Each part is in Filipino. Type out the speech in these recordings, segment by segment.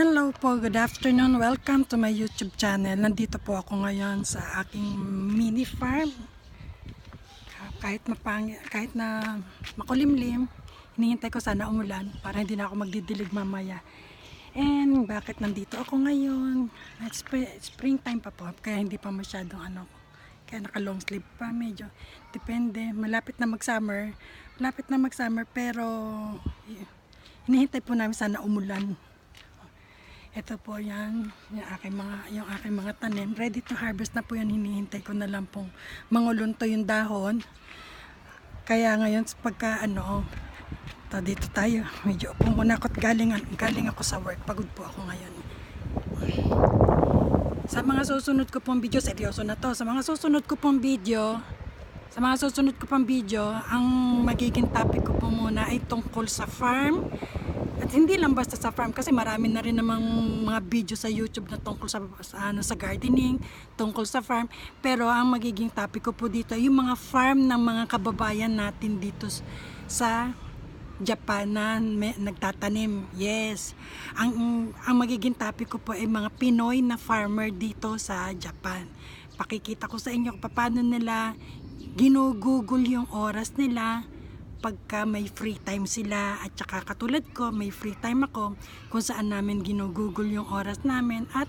Hello po, good afternoon. Welcome to my YouTube channel. Nandito po ako ngayon sa aking mini farm. Kahit mapang kahit na makulimlim, hinihintay ko sana umulan para hindi na ako magdidilig mamaya. And bakit nandito ako ngayon? It's spring- springtime pa po, kaya hindi pa masyadong ano. Kaya naka long sleeve pa, medyo depende. Malapit na mag-summer. Malapit na mag-summer pero eh, hinihintay po namin sana umulan. Ito po yan, yung aking mga, yung aking mga tanim. Ready to harvest na po yan, hinihintay ko na lang pong mangulunto yung dahon. Kaya ngayon, pagka ano, to dito tayo, medyo upo muna ako at galing, galing ako sa work. Pagod po ako ngayon. Sa mga susunod ko pong video, seryoso na to. Sa mga susunod ko pong video, sa mga susunod ko pong video, ang magiging topic ko po muna ay tungkol sa farm. At hindi lang basta sa farm kasi marami na rin namang mga video sa YouTube na tungkol sa, sa ano sa gardening, tungkol sa farm. Pero ang magiging topic ko po dito yung mga farm ng mga kababayan natin dito sa Japan na may, nagtatanim. Yes. Ang ang magiging topic ko po ay mga Pinoy na farmer dito sa Japan. Pakikita ko sa inyo paano nila ginugugol yung oras nila pagka may free time sila at saka katulad ko may free time ako kung saan namin ginugugol yung oras namin at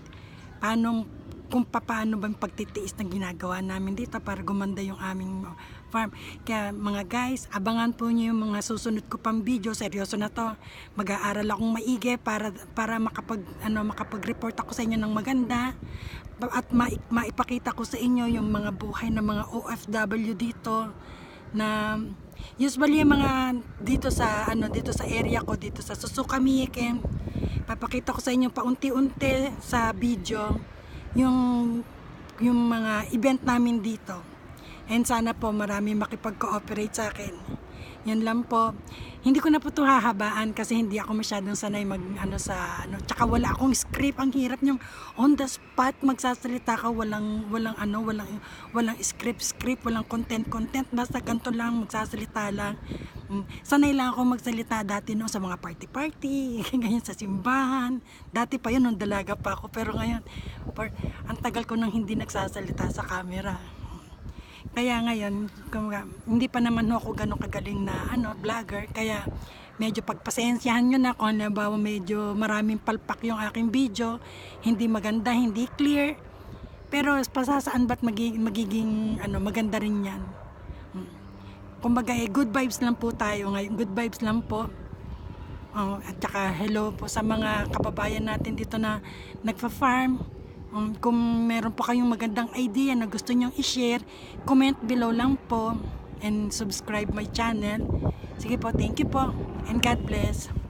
paano kung paano ba pagtitiis na ginagawa namin dito para gumanda yung aming farm. Kaya mga guys, abangan po niyo yung mga susunod ko pang video. Seryoso na to. Mag-aaral akong maigi para para makapag ano makapag-report ako sa inyo ng maganda at ma- maipakita ko sa inyo yung mga buhay ng mga OFW dito na usually yung mga dito sa ano dito sa area ko dito sa Suzuka Miike papakita ko sa inyo paunti-unti sa video yung yung mga event namin dito. And sana po marami makipag-cooperate sa akin yan lang po. Hindi ko na po ito hahabaan kasi hindi ako masyadong sanay mag ano sa ano tsaka wala akong script. Ang hirap niyang on the spot magsasalita ka walang walang ano walang walang script script walang content content. Basta ganito lang magsasalita lang. Mm, sanay lang ako magsalita dati no sa mga party party ganyan sa simbahan. Dati pa yun nung dalaga pa ako. Pero ngayon par, ang tagal ko nang hindi nagsasalita sa camera kaya ngayon, kumbaga, hindi pa naman ako ganun kagaling na ano, vlogger. Kaya medyo pagpasensyahan nyo na kung halimbawa medyo maraming palpak yung aking video, hindi maganda, hindi clear. Pero pasasaan ba't magiging, magiging ano, maganda rin yan. Hmm. Kumbaga eh, good vibes lang po tayo ngayon. Good vibes lang po. Oh, at saka hello po sa mga kababayan natin dito na nagfa-farm. Um, kung meron po kayong magandang idea na gusto nyong i-share, comment below lang po and subscribe my channel. Sige po, thank you po and God bless.